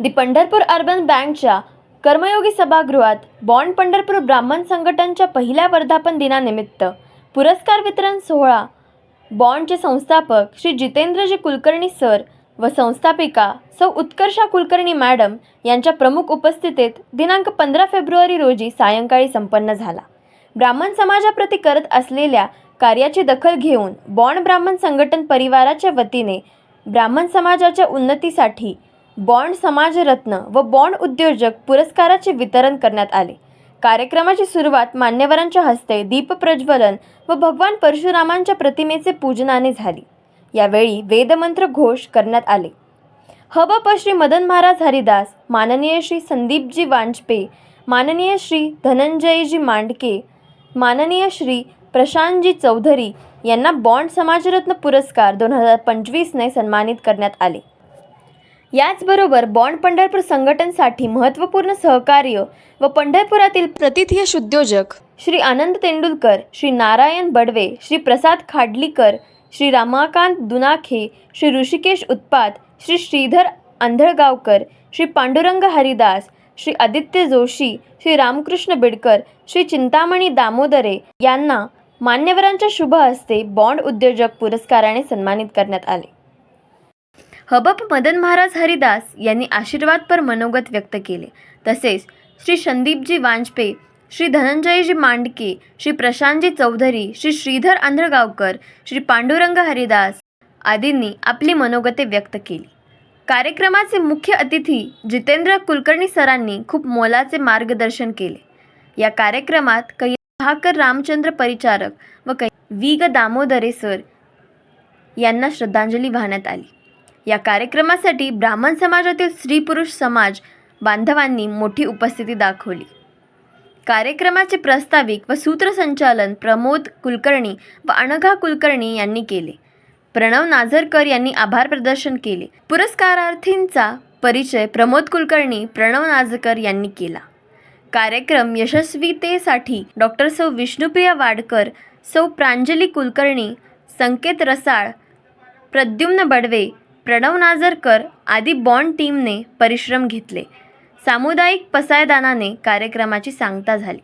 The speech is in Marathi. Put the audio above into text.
दि पंढरपूर अर्बन बँकच्या कर्मयोगी सभागृहात बॉन्ड पंढरपूर ब्राह्मण संघटनच्या पहिल्या वर्धापन दिनानिमित्त पुरस्कार वितरण सोहळा. बॉन्डचे संस्थापक श्री जितेंद्रजी कुलकर्णी सर व संस्थापिका सौ उत्कर्षा कुलकर्णी मॅडम यांच्या प्रमुख उपस्थितीत दिनांक पंधरा फेब्रुवारी रोजी सायंकाळी संपन्न झाला. ब्राह्मण समाजाप्रती करत असलेल्या कार्याची दखल घेऊन बॉन्ड ब्राह्मण संघटन परिवाराच्या वतीने ब्राह्मण समाजाच्या उन्नतीसाठी बॉन्ड समाजरत्न व बॉन्ड उद्योजक पुरस्काराचे वितरण करण्यात आले. कार्यक्रमाची सुरुवात मान्यवरांच्या हस्ते दीपप्रज्वलन व भगवान परशुरामांच्या प्रतिमेचे पूजनाने झाली. यावेळी वेदमंत्र घोष करण्यात आले. हबप श्री मदन महाराज हरिदास माननीय श्री संदीपजी वांजपे माननीय श्री धनंजयजी मांडके माननीय श्री प्रशांतजी चौधरी यांना बॉन्ड समाजरत्न पुरस्कार दोन हजार पंचवीसने सन्मानित करण्यात आले. याचबरोबर बॉन्ड पंढरपूर संघटनसाठी महत्त्वपूर्ण सहकार्य व पंढरपुरातील प्रतिथयश उद्योजक श्री आनंद तेंडुलकर श्री नारायण बडवे श्री प्रसाद खाडलीकर श्री रमाकांत दुनाखे श्री ऋषिकेश उत्पात श्री श्रीधर आंधळगावकर श्री पांडुरंग हरिदास श्री आदित्य जोशी श्री रामकृष्ण बिडकर श्री चिंतामणी दामोदरे यांना मान्यवरांच्या शुभ हस्ते बॉन्ड उद्योजक पुरस्काराने सन्मानित करण्यात आले. हबप मदन महाराज हरिदास यांनी आशीर्वादपर मनोगत व्यक्त केले. तसेच श्री संदीपजी वांजपे श्री धनंजयजी मांडके श्री प्रशांतजी चौधरी श्री श्रीधर आंध्रगावकर श्री पांडुरंग हरिदास आदींनी आपली मनोगते व्यक्त केली. कार्यक्रमाचे मुख्य अतिथी जितेंद्र कुलकर्णी सरांनी खूप मोलाचे मार्गदर्शन केले. या कार्यक्रमात कै भाकर रामचंद्र परिचारक व कै वी ग दामोदरे सर यांना श्रद्धांजली वाहण्यात आली. या कार्यक्रमासाठी ब्राह्मण समाजातील स्त्री पुरुष समाज बांधवांनी मोठी उपस्थिती दाखवली. कार्यक्रमाचे प्रास्ताविक व सूत्रसंचालन प्रमोद कुलकर्णी व अनघा कुलकर्णी यांनी केले. प्रणव नाझरकर यांनी आभार प्रदर्शन केले. पुरस्कारार्थींचा परिचय प्रमोद कुलकर्णी प्रणव नाझरकर यांनी केला. कार्यक्रम यशस्वीतेसाठी डॉक्टर सौ. विष्णुप्रिया वाडकर सौ. प्रांजली कुलकर्णी संकेत रसाळ प्रद्युम्न बडवे प्रणव नाझरकर आदी बॉन्ड टीमने परिश्रम घेतले. सामुदायिक पसायदानाने कार्यक्रमाची सांगता झाली.